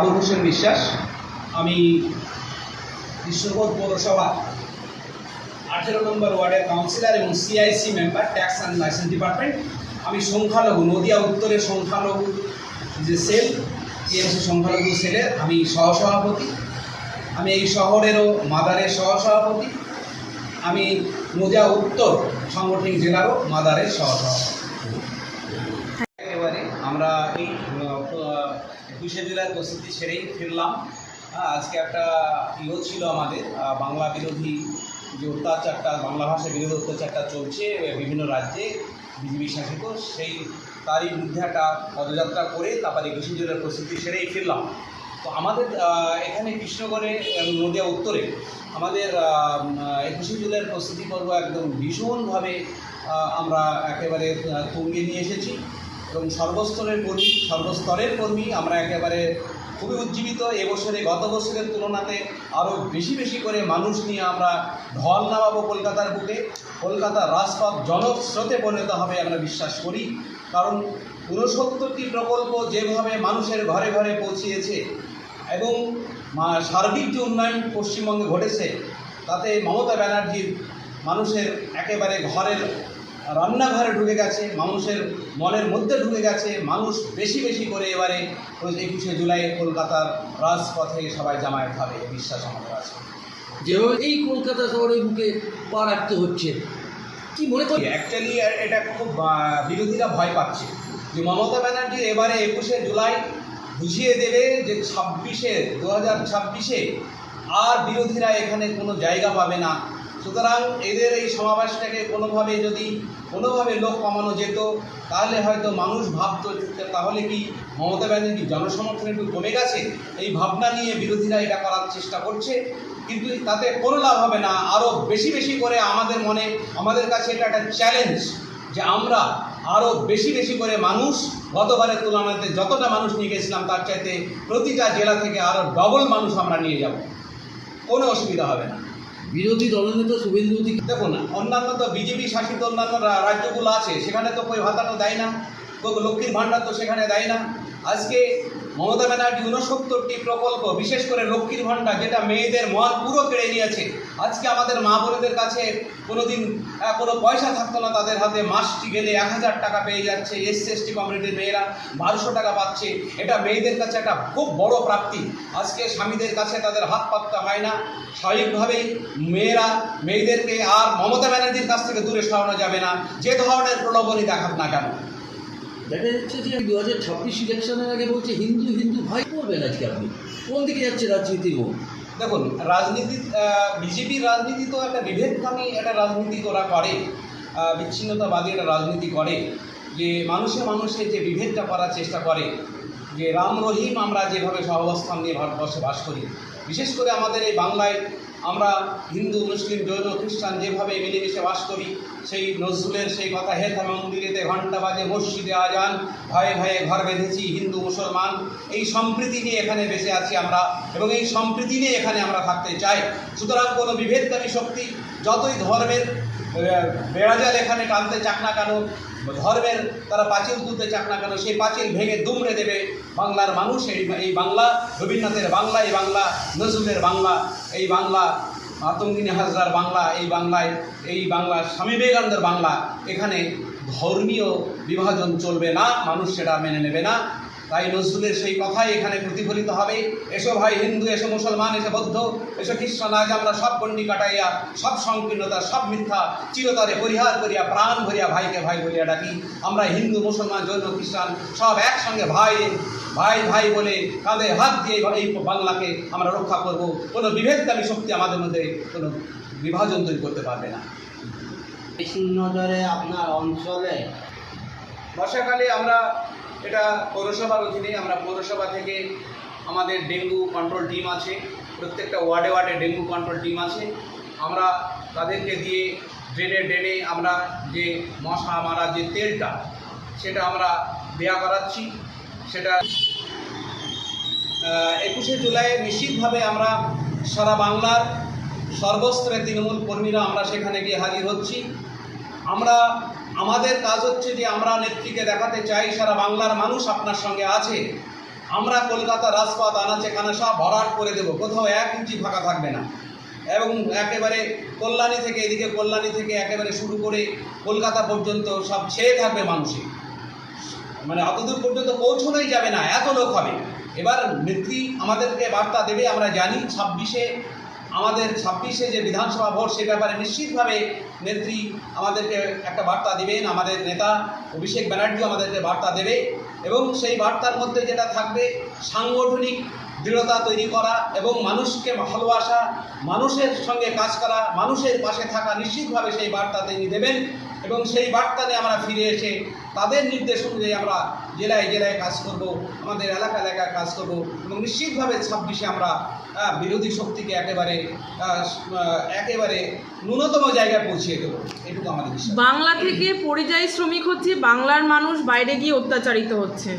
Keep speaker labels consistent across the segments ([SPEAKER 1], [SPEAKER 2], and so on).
[SPEAKER 1] আবুল হোসেন বিশ্বাস, আমি কৃষ্ণগঞ্জ পৌরসভা আঠেরো নম্বর ওয়ার্ডের কাউন্সিলর এবং CIC member tax and licence department আমি সংখ্যালঘু, নদিয়া উত্তরের সংখ্যালঘু, যে সেল টিএমসি সংখ্যালঘু সেলের আমি সহসভাপতি। আমি এই শহরেরও মাদারের সহসভাপতি। আমি নদিয়া উত্তর সাংগঠনিক জেলারও মাদারের সহসভাপতি। এই একুশে জেলার প্রস্তুতি সেরেই ফিরলাম। হ্যাঁ, আজকে একটা ইয়ে ছিল আমাদের। বাংলা বিরোধী যে অত্যাচারটা বাংলা ভাষা বিরোধী অত্যাচারটা চলছে বিভিন্ন রাজ্যে বিজেপি শাসিত সেই তারই বিরুদ্ধে একটা পদযাত্রা করে তারপর একুশে জেলার প্রস্তুতি সেরেই ফিরলাম। তো আমাদের এখানে কৃষ্ণগড়ে নদিয়া উত্তরে আমাদের একুশে জুলাইয়ের প্রস্তুতি পর্ব একদম ভীষণভাবে আমরা একেবারে তুঙ্গে নিয়ে এসেছি। এবং সর্বস্তরের কর্মী সর্বস্তরের কর্মী আমরা একেবারে খুবই উজ্জীবিত। এবছরে গত বছরের তুলনাতে আরও বেশি বেশি করে মানুষ নিয়ে আমরা ঢল নামাবো কলকাতার বুকে। কলকাতার রাজপথ জনস্রোতে পরিণত হবে আমরা বিশ্বাস করি। কারণ ঊনসত্তরটি প্রকল্প যেভাবে মানুষের ঘরে ঘরে পৌঁছিয়েছে এবং সার্বিক যে উন্নয়ন পশ্চিমবঙ্গে ঘটেছে, তাতে মমতা ব্যানার্জির মানুষের একেবারে ঘরের রান্নাঘরে ঢুকে গেছে মানুষের মনের মধ্যে ঢুকে গেছে মানুষ বেশি বেশি করে এবারে একুশে জুলাই কলকাতার রাজপথে সবাই জামায়াত হবে বিশ্বাস আমাদের আছে।
[SPEAKER 2] যেভাবে এই কলকাতা শহরের বুকে পা রাখতে হচ্ছে। কি মনে করি
[SPEAKER 1] অ্যাকচুয়ালি এটা খুব বিরোধীরা ভয় পাচ্ছে। যে মমতা ব্যানার্জি এবারে একুশে জুলাই বুঝিয়ে দেবে যে ছাব্বিশে দু হাজার ছাব্বিশে আর বিরোধীরা এখানে কোনো জায়গা পাবে না। সুতরাং এদের এই সমাবেশটাকে কোনোভাবে যদি কোনোভাবে লোক কমানো যেত, তাহলে হয়তো মানুষ ভাবতো তাহলে কি মমতা ব্যানার্জি জনসমর্থন একটু কমে গেছে? এই ভাবনা নিয়ে বিরোধীরা এটা করার চেষ্টা করছে। কিন্তু তাতে কোনো লাভ হবে না। আরও বেশি বেশি করে আমাদের মনে, আমাদের কাছে এটা একটা চ্যালেঞ্জ যে আমরা আরও বেশি বেশি করে মানুষ, গতবারের তুলনাতে যতটা মানুষ নিয়ে গেছিলাম, তার চাইতে প্রতিটা জেলা থেকে আরও ডবল মানুষ আমরা নিয়ে যাব। কোনো অসুবিধা হবে না।
[SPEAKER 2] বিরোধী দলনেতা শুভেন্দু অধিকারী।
[SPEAKER 1] দেখুন, অন্যান্য তো বিজেপি শাসিত অন্যান্য রাজ্যগুলো আছে, সেখানে তো কই ভাতাটা দেয় না লক্ষ্মীর ভাণ্ডার তো সেখানে দেয় না। আজকে মমতা ব্যানার্জি ঊনসত্তরটি প্রকল্প, বিশেষ করে লক্ষ্মীর ভাণ্ডার, যেটা মেয়েদের মন পুরো কেড়ে নিয়েছে। আজকে আমাদের মা বোনেদের কাছে কোনো দিন কোনো পয়সা থাকতো না তাদের হাতে। মাসটি গেলে এক হাজার টাকা পেয়ে যাচ্ছে এসসি এসটি কমিউনিটির মেয়েরা, বারোশো টাকা পাচ্ছে। এটা মেয়েদের কাছে একটা খুব বড় প্রাপ্তি। আজকে স্বামীদের কাছে তাদের হাত পাততে হয় না। স্বাভাবিকভাবেই মেয়েরা, মেয়েদেরকে আর মমতা ব্যানার্জির কাছ থেকে দূরে সরানো যাবে না। যে ধরনের প্রলোভনই দেখাক না কেন।
[SPEAKER 2] দেখা যাচ্ছে যে দু হাজার ছাব্বিশ ইলেকশনের আগে বলছে, হিন্দু হিন্দু ভাই করবেন আজকে আপনি। কোন দিকে যাচ্ছে রাজনীতি গো?
[SPEAKER 1] দেখুন, রাজনীতি বিজেপির রাজনীতি তো একটা বিভেদকামী একটা রাজনীতি ওরা করে। বিচ্ছিন্নতাবাদী একটা রাজনীতি করে। যে মানুষে মানুষে যে বিভেদটা করার চেষ্টা করে, যে রাম রহিম আমরা যেভাবে সহাবস্থান নিয়ে ভারতবর্ষে বাস করি। বিশেষ করে আমাদের এই বাংলায় আমরা হিন্দু, মুসলিম, জৈন, খ্রিস্টান যেভাবে মিলেমিশে বাস করি, সেই নজরুলের সেই কথা, হে মন্দিরেতে ঘণ্টা বাজে মসজিদে আজান, ভয়ে ভয়ে ঘর বেঁধেছি হিন্দু, মুসলমান, এই সম্প্রীতি নিয়ে এখানে বেঁচে আছি আমরা এবং এই সম্প্রীতি নিয়ে এখানে আমরা থাকতে চাই। সুতরাং কোনো বিভেদকারী শক্তি, যতই ধর্মের বেড়াজাল এখানে টানতে চাক না কেন? ধর্মের তারা পাঁচিল তুলতে চাক না কেন? সেই পাঁচিল ভেঙে দুমড়ে দেবে বাংলার মানুষ। এই এই বাংলা রবীন্দ্রনাথের বাংলা, এই বাংলা নজরুলের বাংলা, এই বাংলা আতঙ্কিনী হাজরার বাংলা, এই বাংলায়, এই বাংলা স্বামী বিবেকানন্দের বাংলা। এখানে ধর্মীয় বিভাজন চলবে না, মানুষ সেটা মেনে নেবে না। তাই নজরুলের সেই কথাই এখানে প্রতিফলিত হবে। এসো ভাই হিন্দু এসো মুসলমান এসো বৌদ্ধ এসো খ্রিস্টান আজ আমরা সব গণ্ডি কাটাইয়া সব সংকীর্ণতা সব মিথ্যা চিরতরে পরিহার করিয়া প্রাণ ভরিয়া ভাইকে ভাই বলিয়া ডাকি। আমরা হিন্দু মুসলমান জৈন খ্রিস্টান সব একসঙ্গে ভাই ভাই ভাই বলে কাঁধে হাত দিয়ে এই- এই বাংলাকে আমরা রক্ষা করব। কোনো বিভেদকারী শক্তি আমাদের মধ্যে কোনো বিভাজন তৈরি করতে পারবে না।
[SPEAKER 3] নজরে আপনার অঞ্চলে
[SPEAKER 1] বর্ষাকালে আমরা এটা পৌরসভার অধীনে আমরা পৌরসভা থেকে আমাদের ডেঙ্গু কন্ট্রোল টিম আছে, প্রত্যেকটা ওয়ার্ডে ওয়ার্ডে ডেঙ্গু কন্ট্রোল টিম আছে। আমরা তাদেরকে দিয়ে ড্রেনে ড্রেনে আমরা যে মশা মারা যে তেলটা, সেটা আমরা দেয়া করাচ্ছি। সেটা একুশে জুলাই নিশ্চিতভাবে আমরা সারা বাংলার সর্বস্তরের তৃণমূল কর্মীরা আমরা সেখানে গিয়ে হাজির হচ্ছি। আমরা আমাদের কাজ হচ্ছে যে আমরা নেত্রীকে দেখাতে চাই, সারা বাংলার মানুষ আপনার সঙ্গে আছে। আমরা কলকাতা রাজপথ আনাচে কানা সব ভরাট করে দেবো, কোথাও এক ইঞ্চি ফাঁকা থাকবে না। এবং একেবারে কল্যাণী থেকে এদিকে কল্যাণী থেকে একেবারে শুরু করে কলকাতা পর্যন্ত সব ছেয়ে থাকবে মানুষে। মানে অতদূর পর্যন্ত পৌঁছনোই যাবে না, এত লোক হবে। এবার নেত্রী আমাদেরকে বার্তা দেবে, আমরা জানি ছাব্বিশে আমাদের ছাব্বিশে যে বিধানসভা ভোট, সে ব্যাপারে নিশ্চিতভাবে নেত্রী আমাদেরকে একটা বার্তা দেবেন। আমাদের নেতা অভিষেক ব্যানার্জি আমাদেরকে বার্তা দেবে এবং সেই বার্তার মধ্যে যেটা থাকবে, সাংগঠনিক দৃঢ়তা তৈরি করা এবং মানুষকে ভালোবাসা, মানুষের সঙ্গে কাজ করা, মানুষের পাশে থাকা নিশ্চিতভাবে সেই বার্তা তিনি দেবেন। এবং সেই বার্তা নিয়ে আমরা ফিরে এসে তাদের নির্দেশ অনুযায়ী আমরা জেলায় জেলায় কাজ করব, আমাদের এলাকা এলাকায় কাজ করব এবং নিশ্চিতভাবে ছাব্বিশে আমরা বিরোধী শক্তিকে একেবারে একেবারে ন্যূনতম জায়গায় পৌঁছিয়ে দেবো। এটুকু আমাদের
[SPEAKER 4] বাংলা থেকে পরিযায়ী শ্রমিক হচ্ছে বাংলার মানুষ বাইরে গিয়ে অত্যাচারিত হচ্ছে।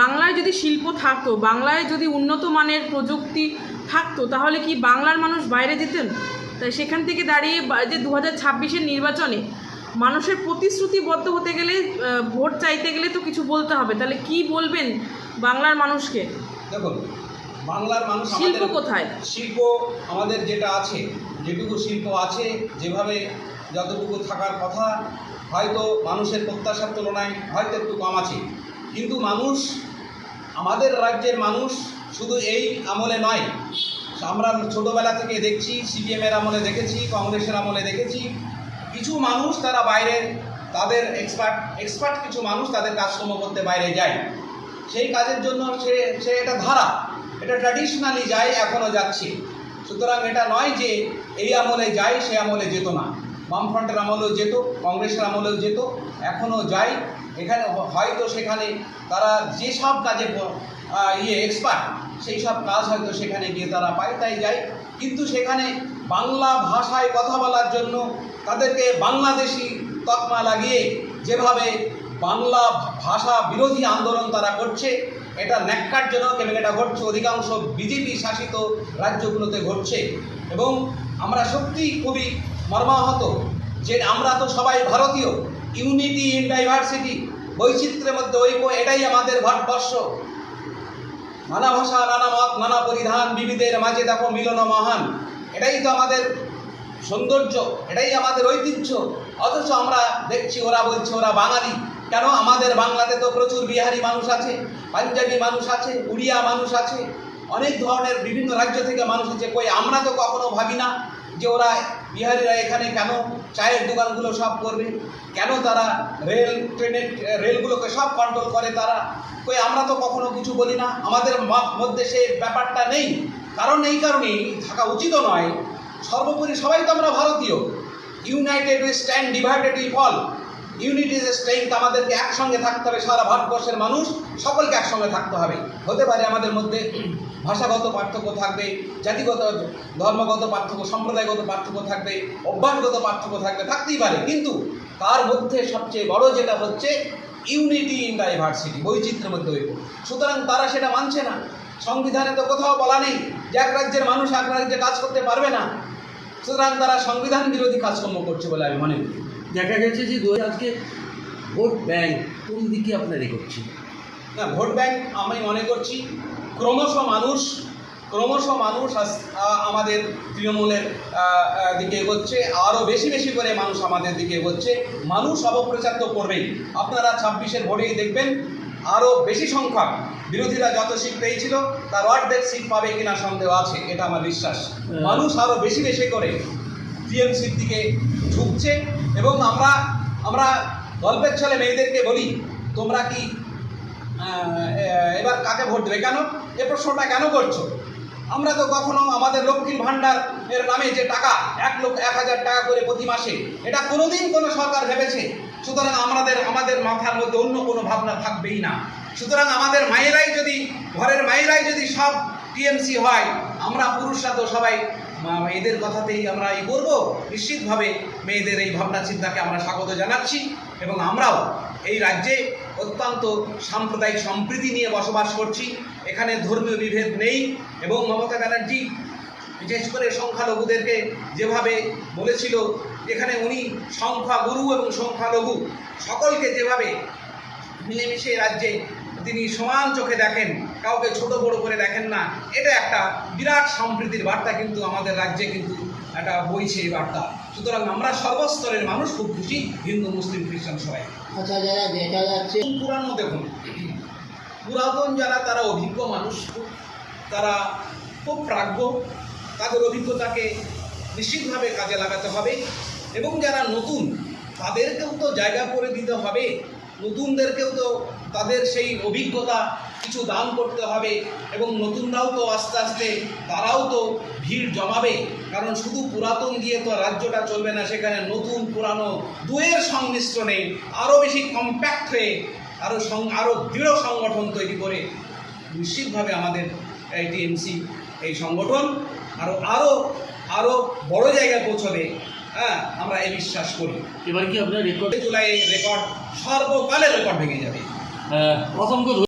[SPEAKER 4] বাংলায় যদি শিল্প থাকতো, বাংলায় যদি উন্নত মানের প্রযুক্তি থাকতো, তাহলে কি বাংলার মানুষ বাইরে যেতেন? তাই সেখান থেকে দাঁড়িয়ে যে দু হাজার নির্বাচনে মানুষের প্রতিশ্রুতিবদ্ধ হতে গেলে ভোট চাইতে গেলে তো কিছু বলতে হবে। তাহলে কি বলবেন বাংলার মানুষকে?
[SPEAKER 1] দেখুন বাংলার মানুষ
[SPEAKER 4] শিল্প কোথায়?
[SPEAKER 1] শিল্প আমাদের যেটা আছে যেটুকু শিল্প আছে যেভাবে যতটুকু থাকার কথা হয়তো মানুষের প্রত্যাশার তুলনায় হয়তো একটু কম আছে। কিন্তু মানুষ আমাদের রাজ্যের মানুষ শুধু এই আমলে নয় আমরা ছোটোবেলা থেকে দেখছি সিপিএমের আমলে দেখেছি কংগ্রেসের আমলে দেখেছি কিছু মানুষ তারা বাইরে, তাদের এক্সপার্ট এক্সপার্ট কিছু মানুষ তাদের কাজকর্ম করতে বাইরে যায়। সেই কাজের জন্য সে সে এটা ধারা, এটা ট্র্যাডিশনালি যায় এখনও যাচ্ছে। সুতরাং এটা নয় যে এই আমলে যায়, সে আমলে যেত না। বামফ্রন্টের আমলেও যেত, কংগ্রেসের আমলেও যেত এখনও যায়। এখানে হয়তো সেখানে তারা যেসব কাজে ইয়ে এক্সপার্ট সেই সব কাজ হয়তো সেখানে গিয়ে তারা পায় তাই যায়। কিন্তু সেখানে বাংলা ভাষায় কথা বলার জন্য তাদেরকে বাংলাদেশি তকমা লাগিয়ে যেভাবে বাংলা ভাষা বিরোধী আন্দোলন তারা করছে, এটা ন্যাক্কারজনক এবং এটা ঘটছে, অধিকাংশ বিজেপি শাসিত রাজ্যগুলোতে ঘটছে। এবং আমরা সত্যি খুবই মর্মাহত যে আমরা তো সবাই ভারতীয়, ইউনিটি ইন ডাইভার্সিটি, বৈচিত্র্যের মধ্যে ঐক্য, এটাই আমাদের ভারতবর্ষ। নানা ভাষা, নানা মত, নানা পরিধান, বিবিধের মাঝে দেখো মিলন মহান, এটাই তো আমাদের সৌন্দর্য, এটাই আমাদের ঐতিহ্য। অথচ আমরা দেখছি, ওরা বলছে, ওরা বাঙালি। কেন আমাদের বাংলাতে তো প্রচুর বিহারি মানুষ আছে, পাঞ্জাবি মানুষ আছে, উড়িয়া মানুষ আছে। অনেক ধরনের বিভিন্ন রাজ্য থেকে মানুষ আছে কই, আমরা তো কখনো ভাবি না যে ওরা বিহারিরা এখানে কেন চায়ের দোকানগুলো সব করবে? কেন তারা রেল ট্রেনের রেলগুলোকে সব কন্ট্রোল করে তারা? কই, আমরা তো কখনো কিছু বলি না। আমাদের মধ্যে সেই ব্যাপারটা নেই। কারণ এই কারণেই থাকা উচিত নয় সর্বোপরি সবাই তো আমরা ভারতীয়। United we stand divided we fall unity is strength আমাদেরকে একসঙ্গে থাকতে হবে, সারা ভারতবর্ষের মানুষ সকলকে একসঙ্গে থাকতে হবে। হতে পারে আমাদের মধ্যে ভাষাগত পার্থক্য থাকবে, জাতিগত, ধর্মগত পার্থক্য, সম্প্রদায়গত পার্থক্য থাকবে, অভ্যাসগত পার্থক্য থাকবে, থাকতেই পারে। কিন্তু তার মধ্যে সবচেয়ে বড় যেটা হচ্ছে ইউনিটি ইন ডাইভার্সিটি বৈচিত্র্যের মধ্যে ঐক্য সুতরাং তারা সেটা মানছে না। সংবিধানে তো কোথাও বলা নেই যে এক রাজ্যের মানুষ এক রাজ্যে কাজ করতে পারবে না। সুতরাং তারা সংবিধান বিরোধী কাজকর্ম করছে বলে আমি মনে করি।
[SPEAKER 2] দেখা গেছে যে দু আজকে ভোট ব্যাংক কোন দিকে আপনার এগোচ্ছে?
[SPEAKER 1] না ভোট ব্যাংক আমি মনে করছি ক্রমশ মানুষ ক্রমশ মানুষ আমাদের তৃণমূলের দিকে এগোচ্ছে। আরও বেশি বেশি করে মানুষ আমাদের দিকে এগোচ্ছে। মানুষ অপপ্রচার তো করবেই। আপনারা ছাব্বিশের ভোটেই দেখবেন আরও বেশি সংখ্যক বিরোধীরা যত সিট পেয়েছিল তার অর্ধেক সিট পাবে কিনা সন্দেহ আছে এটা আমার বিশ্বাস। মানুষ আরও বেশি বেশি করে টিএমসির দিকে ঝুঁকছে এবং আমরা আমরা গল্পের ছলে মেয়েদেরকে বলি তোমরা কি এবার কাকে ভোট দেবে কেন? এ প্রশ্নটা কেন করছ? আমরা তো কখনো আমাদের লক্ষ্মীর ভাণ্ডার এর নামে যে টাকা, এক লক্ষ এক হাজার টাকা করে প্রতি মাসে, এটা কোনোদিন কোনো সরকার ভেবেছে। সুতরাং আমাদের আমাদের মাথার মধ্যে অন্য কোনো ভাবনা থাকবেই না। সুতরাং আমাদের মায়েরাই যদি, ঘরের মায়েরাই যদি সব টিএমসি হয়, আমরা পুরুষরা তো সবাই মেয়েদের কথাতেই আমরা এই করব। নিশ্চিতভাবে মেয়েদের এই ভাবনা চিন্তাকে আমরা স্বাগত জানাচ্ছি এবং আমরাও এই রাজ্যে অত্যন্ত সাম্প্রদায়িক সম্প্রীতি নিয়ে বসবাস করছি। এখানে ধর্মীয় বিভেদ নেই এবং মমতা ব্যানার্জি বিশেষ করে সংখ্যালঘুদেরকে যেভাবে বলেছিল এখানে উনি সংখ্যাগুরু এবং সংখ্যালঘু সকলকে যেভাবে মিলেমিশে রাজ্যে তিনি সমান চোখে দেখেন কাউকে ছোট বড় করে দেখেন না এটা একটা বিরাট সম্প্রীতির বার্তা কিন্তু আমাদের রাজ্যে কিন্তু একটা বইছে এই বার্তা। সুতরাং আমরা সর্বস্তরের মানুষ খুব খুশি হিন্দু মুসলিম খ্রিস্টান সবাই।
[SPEAKER 3] আচ্ছা যারা দেখা যাচ্ছে।
[SPEAKER 1] পুরানো দেখুন পুরাতন যারা তারা অভিজ্ঞ মানুষ তারা খুব প্রাজ্ঞ তাদের অভিজ্ঞতাকে নিশ্চিতভাবে কাজে লাগাতে হবে এবং যারা নতুন, তাদেরকেও তো জায়গা করে দিতে হবে। নতুনদেরকেও তো তাদের সেই অভিজ্ঞতা কিছু দান করতে হবে এবং নতুনরাও তো আস্তে আস্তে, তারাও তো ভিড় জমাবে। কারণ শুধু পুরাতন দিয়ে তো রাজ্যটা চলবে না, সেখানে নতুন, পুরানো দুয়ের সংমিশ্রণে আরও বেশি কম্প্যাক্ট হয়ে আরও সং আরও দৃঢ় সংগঠন তৈরি করে নিশ্চিতভাবে আমাদের এই টিএমসি এই সংগঠন আরও আরও আরও বড় জায়গায় পৌঁছবে। হ্যাঁ আমরা এই বিশ্বাস করি।
[SPEAKER 2] এবার কি আপনার রেকর্ড
[SPEAKER 1] জুলাই রেকর্ড সর্বকালের রেকর্ড ভেঙে যাবে।
[SPEAKER 2] অসংখ্য